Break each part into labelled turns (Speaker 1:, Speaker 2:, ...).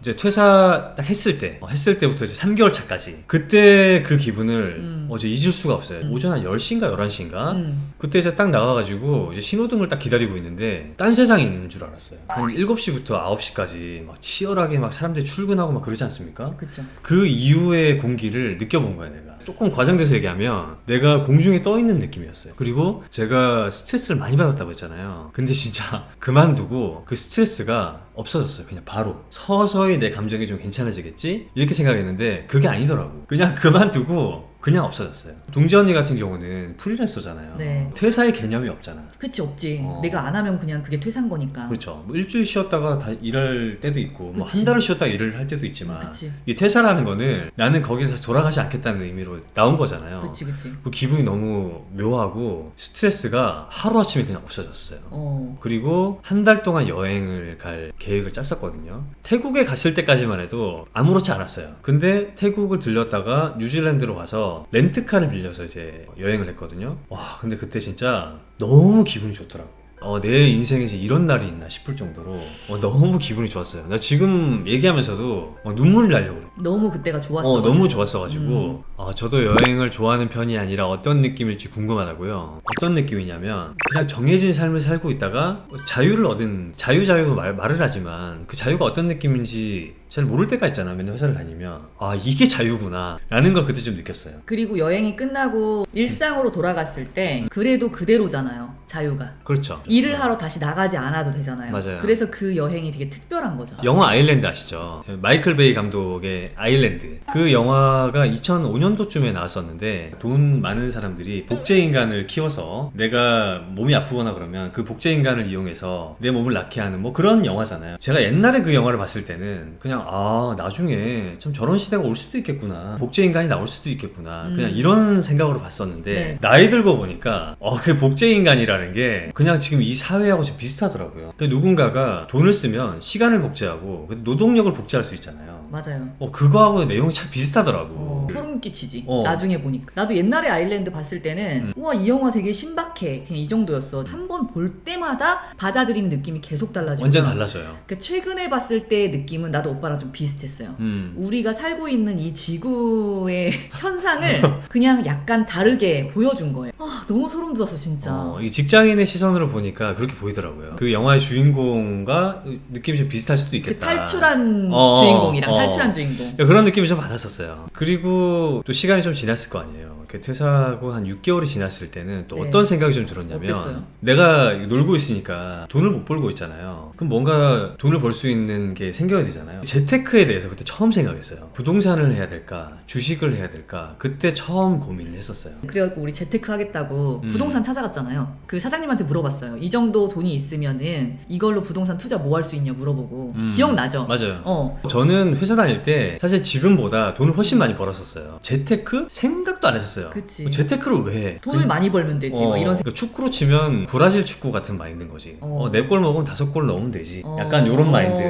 Speaker 1: 이제 퇴사 딱 했을 때, 어, 했을 때부터 이제 3개월 차까지. 그때 그 기분을
Speaker 2: 음.
Speaker 1: 어제 잊을 수가 없어요.
Speaker 2: 음.
Speaker 1: 오전 한 10시인가 11시인가?
Speaker 2: 음.
Speaker 1: 그때 이제 딱 나가가지고 이제 신호등을 딱 기다리고 있는데 딴 세상에 있는 줄 알았어요. 한 7시부터 9시까지 막 치열하게 막 사람들이 출근하고 막 그러지 않습니까?
Speaker 2: 그쵸.
Speaker 1: 그 이후의 공기를 느껴본 거야 내가 조금 과장돼서 얘기하면 내가 공중에 떠 있는 느낌이었어요 그리고 제가 스트레스를 많이 받았다고 했잖아요 근데 진짜 그만두고 그 스트레스가 없어졌어요 그냥 바로 서서히 내 감정이 좀 괜찮아지겠지 이렇게 생각했는데 그게 아니더라고 그냥 그만두고 그냥 없어졌어요 동지 언니 같은 경우는 프리랜서잖아요
Speaker 2: 네.
Speaker 1: 퇴사의 개념이 없잖아
Speaker 2: 그치 없지.
Speaker 1: 어.
Speaker 2: 내가 안 하면 그냥 그게 퇴사인 거니까.
Speaker 1: 그렇죠. 뭐 일주일 쉬었다가 다 일할 때도 있고, 뭐
Speaker 2: 그치.
Speaker 1: 한 달을 쉬었다가 일을 할 때도 있지만,
Speaker 2: 그치.
Speaker 1: 이 퇴사라는 거는 나는 거기서 돌아가지 않겠다는 의미로 나온 거잖아요.
Speaker 2: 그치 그치.
Speaker 1: 그 기분이 너무 묘하고 스트레스가 하루 아침에 그냥 없어졌어요.
Speaker 2: 어.
Speaker 1: 그리고 한 달 동안 여행을 갈 계획을 짰었거든요. 태국에 갔을 때까지만 해도 아무렇지 않았어요. 근데 태국을 들렸다가 뉴질랜드로 가서 렌트카를 빌려서 이제 여행을 했거든요. 와, 근데 그때 진짜 너무 기분이 좋더라고. 어, 내 인생에 이제 이런 날이 있나 싶을 정도로 어, 너무 기분이 좋았어요. 나 지금 얘기하면서도 막 눈물이 나려고 그래.
Speaker 2: 너무 그때가 좋았어.
Speaker 1: 어, 너무 좋았어가지고,
Speaker 2: 음.
Speaker 1: 아, 저도 여행을 좋아하는 편이 아니라 어떤 느낌일지 궁금하다고요. 어떤 느낌이냐면, 그냥 정해진 삶을 살고 있다가 자유를 얻은, 자유 자유 말, 말을 하지만 그 자유가 어떤 느낌인지 잘 모를 때가 있잖아. 맨날 회사를 다니면. 아, 이게 자유구나. 라는 걸 그때 좀 느꼈어요.
Speaker 2: 그리고 여행이 끝나고 일상으로 돌아갔을 때 그래도 그대로잖아요. 자유가.
Speaker 1: 그렇죠.
Speaker 2: 일을 하러 다시 나가지 않아도 되잖아요.
Speaker 1: 맞아요.
Speaker 2: 그래서 그 여행이 되게 특별한 거죠.
Speaker 1: 영화 아일랜드 아시죠? 마이클 베이 감독의 아일랜드. 그 영화가 2005년도쯤에 나왔었는데 돈 많은 사람들이 복제 인간을 키워서 내가 몸이 아프거나 그러면 그 복제 인간을 이용해서 내 몸을 낫게 하는 뭐 그런 영화잖아요. 제가 옛날에 그 영화를 봤을 때는 그냥 아 나중에 참 저런 시대가 올 수도 있겠구나. 복제 인간이 나올 수도 있겠구나. 그냥
Speaker 2: 음.
Speaker 1: 이런 생각으로 봤었는데
Speaker 2: 네.
Speaker 1: 나이 들고 보니까 어, 그 복제 인간이라 는 게 그냥 지금 이 사회하고 좀 비슷하더라고요. 그 누군가가 돈을 쓰면 시간을 복제하고 그 노동력을 복제할 수 있잖아요.
Speaker 2: 맞아요.
Speaker 1: 어 그거하고 내용이 참 비슷하더라고.
Speaker 2: 어, 소름 끼치지.
Speaker 1: 어.
Speaker 2: 나중에 보니까. 나도 옛날에 아일랜드 봤을 때는
Speaker 1: 음.
Speaker 2: 우와 이 영화 되게 신박해. 그냥 이 정도였어. 한 번 볼 때마다 받아들이는 느낌이 계속 달라지고.
Speaker 1: 완전 달라져요.
Speaker 2: 그 최근에 봤을 때의 느낌은 나도 오빠랑 좀 비슷했어요.
Speaker 1: 음.
Speaker 2: 우리가 살고 있는 이 지구의 현상을 그냥 약간 다르게 보여준 거예요. 아, 너무 소름 돋았어, 진짜.
Speaker 1: 어, 이 직장인의 시선으로 보니까 그렇게 보이더라고요. 그 영화의 주인공과 느낌이 좀 비슷할 수도
Speaker 2: 그
Speaker 1: 있겠다.
Speaker 2: 탈출한
Speaker 1: 어,
Speaker 2: 주인공이랑
Speaker 1: 어.
Speaker 2: 탈출한 주인공.
Speaker 1: 야, 그런 느낌이 좀 받았었어요. 그리고 또 시간이 좀 지났을 거 아니에요. 이렇게 퇴사하고 한 6개월이 지났을 때는 또
Speaker 2: 네.
Speaker 1: 어떤 생각이 좀 들었냐면
Speaker 2: 어땠어요?
Speaker 1: 내가 놀고 있으니까 돈을 못 벌고 있잖아요. 그럼 뭔가 돈을 벌 수 있는 게 생겨야 되잖아요. 재테크에 대해서 그때 처음 생각했어요. 부동산을 해야 될까, 주식을 해야 될까. 그때 처음 고민을 했었어요.
Speaker 2: 그래갖고 우리 재테크 하겠다고
Speaker 1: 음.
Speaker 2: 부동산 찾아갔잖아요. 그 사장님한테 물어봤어요. 이 정도 돈이 있으면은 이걸로 부동산 투자 뭐 할 수 있냐 물어보고
Speaker 1: 음,
Speaker 2: 기억나죠?
Speaker 1: 맞아요.
Speaker 2: 어.
Speaker 1: 저는 회사 다닐 때 사실 지금보다 돈을 훨씬 많이 벌었었어요. 재테크 생각도 안 했었어요.
Speaker 2: 그치.
Speaker 1: 뭐 재테크를 왜 해?
Speaker 2: 돈을 많이 벌면 되지. 뭐 이런 생각.
Speaker 1: 그러니까 축구로 치면 브라질 축구 같은 마인드인 거지.
Speaker 2: 어.
Speaker 1: 어, 네 골 먹으면 다섯 골 넣으면 되지.
Speaker 2: 어.
Speaker 1: 약간 이런 마인드.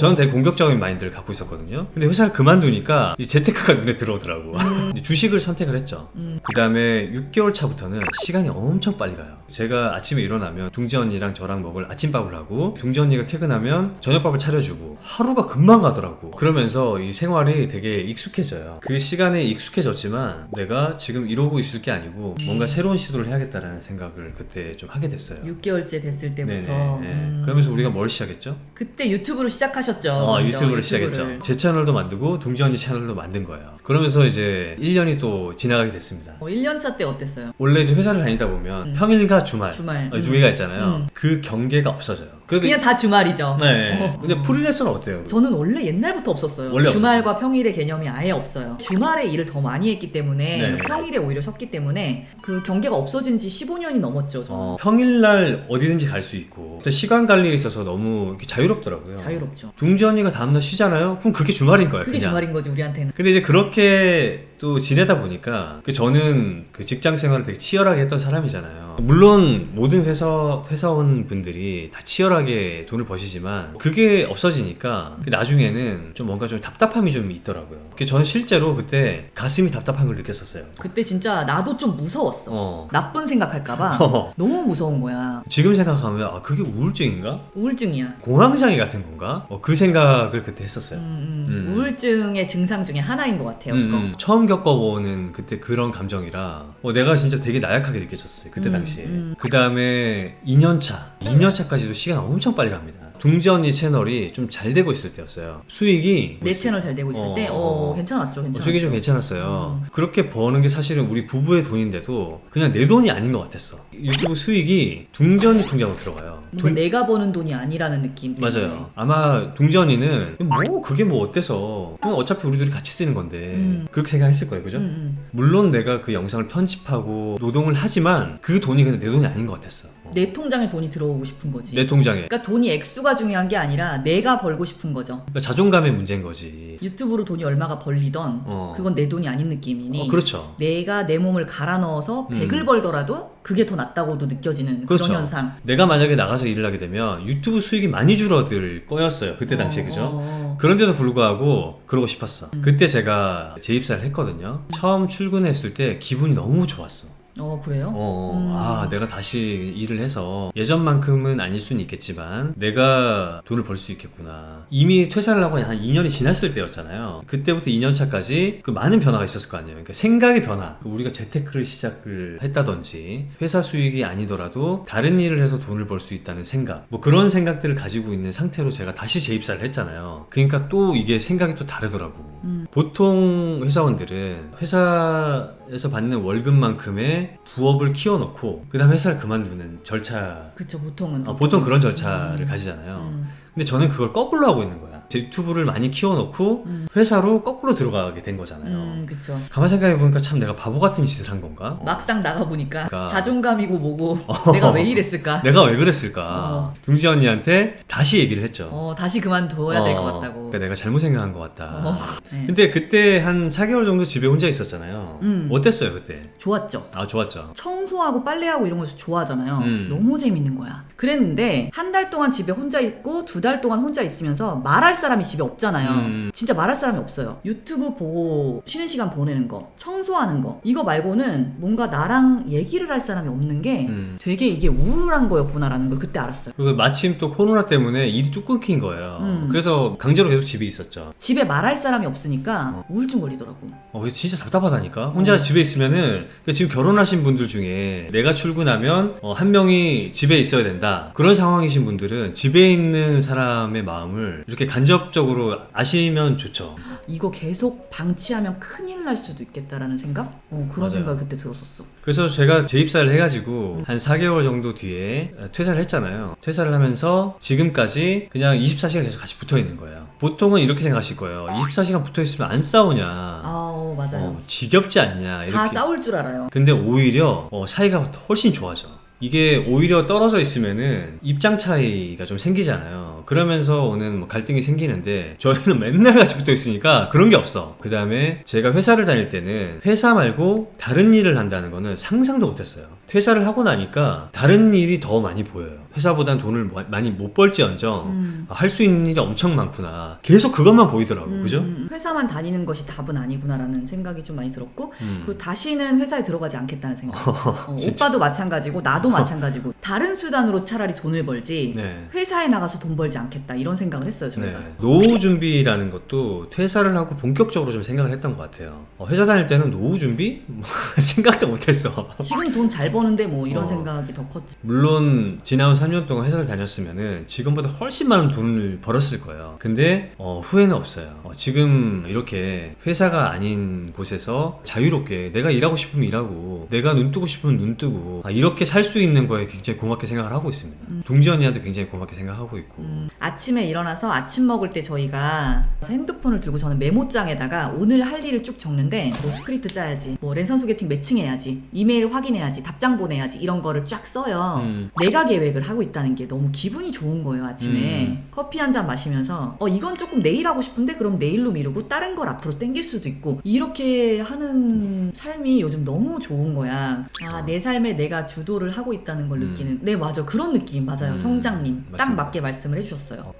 Speaker 2: 어.
Speaker 1: 저는 되게 공격적인 마인드를 갖고 있었거든요. 근데 회사를 그만두니까 이 재테크가 눈에 들어오더라고. 이제 주식을 선택을 했죠.
Speaker 2: 음.
Speaker 1: 그 다음에 6개월 차부터는 시간이 엄청 빨리 가요. 제가 아침에 일어나면 둥지 언니랑 저랑 먹을 아침밥을 하고 둥지 언니가 퇴근하면 저녁밥을 차려주고 하루가 금방 가더라고. 그러면서 이 생활이 되게 익숙해져요. 그 시간에 익숙해졌지만 내가 지금 이러고 있을 게 아니고 뭔가 새로운 시도를 해야겠다라는 생각을 그때 좀 하게 됐어요.
Speaker 2: 6개월째 됐을 때부터.
Speaker 1: 네네. 네.
Speaker 2: 음.
Speaker 1: 그러면서 우리가 뭘 시작했죠?
Speaker 2: 그때 유튜브를 시작하셨 죠.
Speaker 1: 어,
Speaker 2: 먼저,
Speaker 1: 유튜브를. 시작했죠. 제 채널도 만들고 둥지 언니 채널도 만든 거예요. 그러면서 이제 1년이 또 지나가게 됐습니다.
Speaker 2: 어, 1년차 때 어땠어요?
Speaker 1: 원래 이제 회사를 다니다 보면
Speaker 2: 음.
Speaker 1: 평일과 주말,
Speaker 2: 주말.
Speaker 1: 어, 두
Speaker 2: 음.
Speaker 1: 개가 있잖아요.
Speaker 2: 음.
Speaker 1: 그 경계가 없어져요. 그래도
Speaker 2: 그냥 다 주말이죠.
Speaker 1: 네.
Speaker 2: 어.
Speaker 1: 근데 프리랜서는 어때요?
Speaker 2: 저는 원래 옛날부터 없었어요.
Speaker 1: 원래
Speaker 2: 주말과 평일의 개념이 아예 없어요. 주말에 일을 더 많이 했기 때문에
Speaker 1: 네.
Speaker 2: 평일에 오히려 쉬었기 때문에 그 경계가 없어진 지 15년이 넘었죠. 저는.
Speaker 1: 어, 평일날 어디든지 갈 수 있고 또 시간 관리에 있어서 너무 이렇게 자유롭더라고요.
Speaker 2: 자유롭죠.
Speaker 1: 둥지 언니가 다음날 쉬잖아요. 그럼 그게 주말인 거예요.
Speaker 2: 그게
Speaker 1: 그냥.
Speaker 2: 주말인 거지 우리한테는.
Speaker 1: 근데 이제 그렇게 또 지내다 보니까 그 저는 그 직장 생활을 되게 치열하게 했던 사람이잖아요. 물론 모든 회사 회사원 분들이 다 치열하게 돈을 버시지만 그게 없어지니까 그 나중에는 좀 뭔가 좀 답답함이 좀 있더라고요. 그 저는 실제로 그때 가슴이 답답한 걸 느꼈었어요.
Speaker 2: 그때 진짜 나도 좀 무서웠어.
Speaker 1: 어.
Speaker 2: 나쁜 생각할까봐
Speaker 1: 어.
Speaker 2: 너무 무서운 거야.
Speaker 1: 지금 생각하면 아 그게 우울증인가?
Speaker 2: 우울증이야.
Speaker 1: 공황장애 같은 건가? 어, 그 생각을 그때 했었어요.
Speaker 2: 음, 음.
Speaker 1: 음.
Speaker 2: 우울증의 증상 중에 하나인 것 같아요.
Speaker 1: 음. 음. 처음 겪어보는 그때 그런 감정이라 어, 내가 진짜 되게 나약하게 느껴졌어요 그때
Speaker 2: 음,
Speaker 1: 당시에
Speaker 2: 음.
Speaker 1: 그 다음에 2년차 2년차까지도 시간 엄청 빨리 갑니다 둥지 언니 채널이 좀 잘 되고 있을 때였어요 수익이
Speaker 2: 내 채널 잘 되고 있을
Speaker 1: 어,
Speaker 2: 때, 어,
Speaker 1: 어.
Speaker 2: 괜찮았죠,
Speaker 1: 어,
Speaker 2: 괜찮았죠.
Speaker 1: 수익이 좀 괜찮았어요
Speaker 2: 음.
Speaker 1: 그렇게 버는 게 사실은 우리 부부의 돈인데도 그냥 내 돈이 아닌 것 같았어 유튜브 수익이 둥지 언니 통장으로 들어가요
Speaker 2: 뭔가
Speaker 1: 둥-
Speaker 2: 내가 버는 돈이 아니라는 느낌. 때문에.
Speaker 1: 맞아요. 아마 둥전이는 뭐 그게 뭐 어때서 그냥 어차피 우리 둘이 같이 쓰는 건데
Speaker 2: 음.
Speaker 1: 그렇게 생각했을 거예요, 그죠?
Speaker 2: 음, 음.
Speaker 1: 물론 내가 그 영상을 편집하고 노동을 하지만 그 돈이 그냥 내 돈이 아닌 것 같았어. 어.
Speaker 2: 내 통장에 돈이 들어오고 싶은 거지.
Speaker 1: 내 통장에.
Speaker 2: 그러니까 돈이 액수가 중요한 게 아니라 내가 벌고 싶은 거죠.
Speaker 1: 그러니까 자존감의 문제인 거지.
Speaker 2: 유튜브로 돈이 얼마가 벌리던
Speaker 1: 어.
Speaker 2: 그건 내 돈이 아닌 느낌이니
Speaker 1: 어, 그렇죠.
Speaker 2: 내가 내 몸을 갈아 넣어서
Speaker 1: 음.
Speaker 2: 100을 벌더라도 그게 더 낫다고도 느껴지는
Speaker 1: 그렇죠.
Speaker 2: 그런 현상.
Speaker 1: 내가 만약에 나가서 일을 하게 되면 유튜브 수익이 많이 줄어들 거였어요. 그때 당시에,
Speaker 2: 어,
Speaker 1: 그죠?
Speaker 2: 어, 어.
Speaker 1: 그런데도 불구하고 그러고 싶었어.
Speaker 2: 음.
Speaker 1: 그때 제가 재입사를 했거든요. 처음 출근했을 때 기분이 너무 좋았어.
Speaker 2: 어, 그래요?
Speaker 1: 어,
Speaker 2: 음.
Speaker 1: 아, 내가 다시 일을 해서 예전만큼은 아닐 수는 있겠지만 내가 돈을 벌 수 있겠구나. 이미 퇴사를 하고 한 2년이 지났을 때였잖아요. 그때부터 2년 차까지 그 많은 변화가 있었을 거 아니에요. 그러니까 생각의 변화. 우리가 재테크를 시작을 했다든지 회사 수익이 아니더라도 다른 일을 해서 돈을 벌 수 있다는 생각. 뭐 그런 생각들을 가지고 있는 상태로 제가 다시 재입사를 했잖아요. 그러니까 또 이게 생각이 또 다르더라고.
Speaker 2: 음.
Speaker 1: 보통 회사원들은 회사 에서 받는 월급만큼의 부업을 키워놓고 그 다음 회사를 그만두는 절차
Speaker 2: 그쵸, 보통은.
Speaker 1: 어, 보통 그런 절차를
Speaker 2: 음.
Speaker 1: 가지잖아요
Speaker 2: 음.
Speaker 1: 근데 저는 그걸 거꾸로 하고 있는 거야 제 유튜브를 많이 키워놓고
Speaker 2: 음.
Speaker 1: 회사로 거꾸로 들어가게 된 거잖아요
Speaker 2: 음, 그쵸.
Speaker 1: 가만 생각해 보니까 참 내가 바보 같은 짓을 한 건가? 어.
Speaker 2: 막상 나가보니까
Speaker 1: 그러니까.
Speaker 2: 자존감이고 뭐고 내가 왜 이랬을까?
Speaker 1: 내가 왜 그랬을까?
Speaker 2: 어.
Speaker 1: 둥지 언니한테 다시 얘기를 했죠
Speaker 2: 어, 다시 그만둬야 될것
Speaker 1: 어,
Speaker 2: 같다고.
Speaker 1: 그러니까 내가 잘못 생각한 것 같다
Speaker 2: 어, 네.
Speaker 1: 근데 그때 한 4개월 정도 집에 혼자 있었잖아요
Speaker 2: 음.
Speaker 1: 어땠어요 그때?
Speaker 2: 좋았죠.
Speaker 1: 아 좋았죠
Speaker 2: 청소하고 빨래하고 이런 거 좋아하잖아요.
Speaker 1: 음.
Speaker 2: 너무 재밌는 거야. 그랬는데 한 달 동안 집에 혼자 있고 두 달 동안 혼자 있으면서 말할 사람이 집에 없잖아요.
Speaker 1: 음.
Speaker 2: 진짜 말할 사람이 없어요. 유튜브 보고 쉬는 시간 보내는 거, 청소하는 거 이거 말고는 뭔가 나랑 얘기를 할 사람이 없는 게
Speaker 1: 음.
Speaker 2: 되게 이게 우울한 거였구나라는 걸 그때 알았어요.
Speaker 1: 그리고 마침 또 코로나 때문에 일이 뚝 끊긴 거예요.
Speaker 2: 음.
Speaker 1: 그래서 강제로 계속 집에 있었죠.
Speaker 2: 집에 말할 사람이 없으니까 우울증 걸리더라고.
Speaker 1: 어, 진짜 답답하다니까. 혼자
Speaker 2: 어.
Speaker 1: 집에 있으면은 그 지금 결혼하신 분들 중에 내가 출근하면 어, 한 명이 집에 있어야 된다. 그런 상황이신 분들은 집에 있는 사람의 마음을 이렇게 간접 적으로 아시면 좋죠.
Speaker 2: 이거 계속 방치하면 큰일 날 수도 있겠다라는 생각? 어, 그런
Speaker 1: 맞아요.
Speaker 2: 생각이 그때 들었었어.
Speaker 1: 그래서 제가 재입사를 해가지고 한 4개월 정도 뒤에 퇴사를 했잖아요. 퇴사를 하면서 지금까지 그냥 24시간 계속 같이 붙어 있는 거예요. 보통은 이렇게 생각하실 거예요. 24시간 붙어 있으면 안 싸우냐.
Speaker 2: 아, 어, 맞아요.
Speaker 1: 어, 지겹지 않냐.
Speaker 2: 다
Speaker 1: 이렇게.
Speaker 2: 싸울 줄 알아요.
Speaker 1: 근데 오히려 어, 사이가 훨씬 좋아져. 이게 오히려 떨어져 있으면은 입장 차이가 좀 생기잖아요. 그러면서 오는 뭐 갈등이 생기는데 저희는 맨날 같이 붙어 있으니까 그런 게 없어. 그 다음에 제가 회사를 다닐 때는 회사 말고 다른 일을 한다는 거는 상상도 못했어요. 퇴사를 하고 나니까 다른 일이 더 많이 보여요. 회사보단 돈을 뭐- 많이 못 벌지언정
Speaker 2: 음.
Speaker 1: 할수 있는 일이 엄청 많구나. 계속 그것만 보이더라고.
Speaker 2: 음,
Speaker 1: 그죠?
Speaker 2: 음, 회사만 다니는 것이 답은 아니구나라는 생각이 좀 많이 들었고
Speaker 1: 음.
Speaker 2: 그리고 다시는 회사에 들어가지 않겠다는 생각. 어,
Speaker 1: 진짜.
Speaker 2: 오빠도 마찬가지고 나도 마찬가지고 다른 수단으로 차라리 돈을 벌지
Speaker 1: 네.
Speaker 2: 회사에 나가서 돈 벌지 않겠다 이런 생각을 했어요 저희가.
Speaker 1: 네. 노후 준비라는 것도 퇴사를 하고 본격적으로 좀 생각을 했던 것 같아요. 어, 회사 다닐 때는 노후 준비? 뭐 생각도 못했어.
Speaker 2: 지금 돈 잘 버는데 뭐 이런
Speaker 1: 어.
Speaker 2: 생각이 더 컸지.
Speaker 1: 물론 지난 3년 동안 회사를 다녔으면은 지금보다 훨씬 많은 돈을 벌었을 거예요. 근데 어, 후회는 없어요. 어, 지금 이렇게 회사가 아닌 곳에서 자유롭게 내가 일하고 싶으면 일하고 내가 눈 뜨고 싶으면 눈 뜨고 아, 이렇게 살 수 있는 거에 굉장히 고맙게 생각을 하고 있습니다. 둥지 언니한테 굉장히 고맙게 생각하고 있고.
Speaker 2: 음, 아침에 일어나서 아침 먹을 때 저희가 핸드폰을 들고 저는 메모장에다가 오늘 할 일을 쭉 적는데 뭐 스크립트 짜야지 뭐 랜선 소개팅 매칭해야지 이메일 확인해야지 답장 보내야지 이런 거를 쫙 써요.
Speaker 1: 음.
Speaker 2: 내가 계획을 하고 있다는 게 너무 기분이 좋은 거예요 아침에
Speaker 1: 음.
Speaker 2: 커피 한 잔 마시면서 어 이건 조금 내일 하고 싶은데 그럼 내일로 미루고 다른 걸 앞으로 땡길 수도 있고 이렇게 하는 삶이 요즘 너무 좋은 거야 아 내 삶에 내가 주도를 하고 있다는 걸
Speaker 1: 음.
Speaker 2: 느끼는 네 맞아 그런 느낌 맞아요
Speaker 1: 음,
Speaker 2: 성장님 딱
Speaker 1: 맞습니다.
Speaker 2: 맞게 말씀을 해주셨어요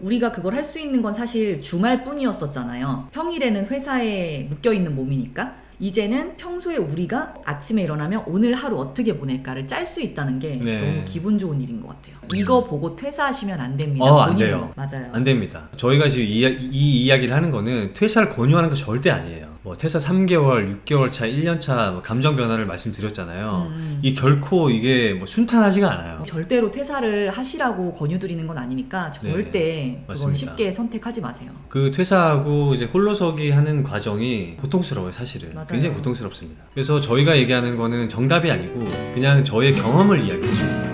Speaker 2: 우리가 그걸 할 수 있는 건 사실 주말 뿐이었었잖아요 평일에는 회사에 묶여있는 몸이니까 이제는 평소에 우리가 아침에 일어나면 오늘 하루 어떻게 보낼까를 짤 수 있다는 게
Speaker 1: 네.
Speaker 2: 너무 기분 좋은 일인 것 같아요. 이거 보고 퇴사하시면 안 됩니다.
Speaker 1: 어, 안. 돼요.
Speaker 2: 맞아요.
Speaker 1: 안 됩니다. 저희가 지금 이, 이 이야기를 하는 거는 퇴사를 권유하는 거 절대 아니에요. 뭐 퇴사 3개월, 6개월 차, 1년 차뭐 감정 변화를 말씀드렸잖아요.
Speaker 2: 음.
Speaker 1: 이 결코 이게 뭐 순탄하지가 않아요.
Speaker 2: 어, 절대로 퇴사를 하시라고 권유드리는 건 아니니까 절대 그건
Speaker 1: 네, 맞습니다.
Speaker 2: 쉽게 선택하지 마세요.
Speaker 1: 그 퇴사하고 이제 홀로서기 하는 과정이 고통스러워요, 사실은.
Speaker 2: 맞아요.
Speaker 1: 굉장히 고통스럽습니다. 그래서 저희가 얘기하는 거는 정답이 아니고 그냥 저의 경험을 이야기해 주는 거예요.